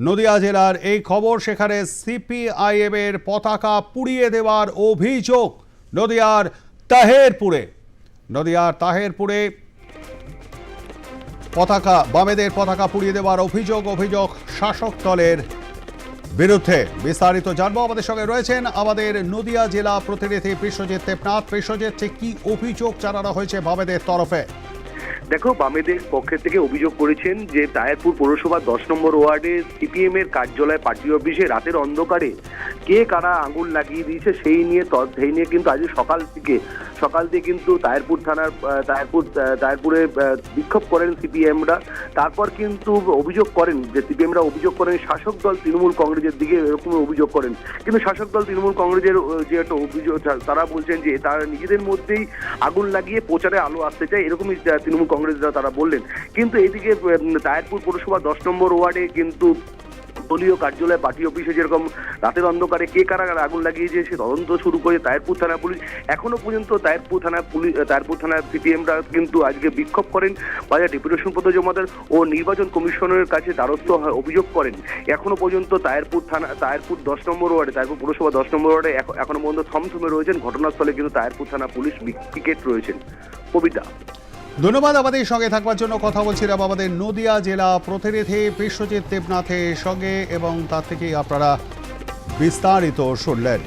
নদিয়া জেলার এই খবর সেখানে সিপিআইএম এর পতাকা পুড়িয়ে দেওয়ার অভিযোগ নদিয়ার তাহেরপুরে। নদিয়ার তাহেরপুরে পতাকা, বামেদের পতাকা পুড়িয়ে দেওয়ার অভিযোগ অভিযোগ শাসক দলের বিরুদ্ধে। বিস্তারিত জানব আমাদের সঙ্গে রয়েছেন আমাদের নদিয়া জেলা প্রতিনিধি বিশ্বজিৎ দেবনাথ। বিশ্বজিৎ কি অভিযোগ জানানো হয়েছে বামেদের তরফে? দেখো, বামেদের পক্ষের থেকে অভিযোগ করেছেন যে তায়ারপুর পৌরসভা দশ নম্বর ওয়ার্ডে সিপিএম এর কার্যালয় পার্টি অফিসে রাতের অন্ধকারে কে কারা আঙুল লাগিয়ে দিয়েছে সেই নিয়ে সেই নিয়ে কিন্তু আজ সকাল থেকে সকাল থেকে কিন্তু তায়ারপুর থানার তায়ারপুর তায়ারপুরে বিক্ষোভ করেন সিপিএমরা। তারপর কিন্তু অভিযোগ করেন যে সিপিএমরা অভিযোগ করেন শাসক দল তৃণমূল কংগ্রেসের দিকে এরকম অভিযোগ করেন। কিন্তু শাসক দল তৃণমূল কংগ্রেসের যে একটা অভিযোগ তারা বলছেন যে তারা নিজেদের মধ্যেই আগুন লাগিয়ে প্রচারে আলো আসতে চায়, এরকমই তৃণমূল কংগ্রেসরা তারা বললেন। কিন্তু এদিকে তায়ারপুর পৌরসভা দশ নম্বর ওয়ার্ডে কিন্তু দলীয় কার্যালয় পার্টি অফিসে যেরকম রাতের অন্ধকারে কে কারা কারা আগুন লাগিয়েছে, সে তদন্ত শুরু করে তায়েরপুর থানা পুলিশ। এখনও পর্যন্ত তায়েরপুর থানা পুলিশ তায়েরপুর থানার সিপিএমরা কিন্তু আজকে বিক্ষোভ করেন। বাজার ডেপুটেশন পত্র জমা দেন ও নির্বাচন কমিশনের কাছে দ্বারস্থ অভিযোগ করেন। এখনও পর্যন্ত তায়েরপুর থানা তায়েরপুর দশ নম্বর ওয়ার্ডে তায়েরপুর পৌরসভা দশ নম্বর ওয়ার্ডে এখ- এখনও পর্যন্ত থমথমে রয়েছেন। ঘটনাস্থলে কিন্তু তায়েরপুর থানা পুলিশ পিকেট রয়েছেন। কবিতা। ধন্যবাদ আমাদের সঙ্গে থাকবার জন্য। কথা বলছিলাম আমাদের নদিয়া জেলা প্রতিনিধি বিশ্বজিৎ দেবনাথের সঙ্গে এবং তার থেকেই আপনারা বিস্তারিত শুনলেন।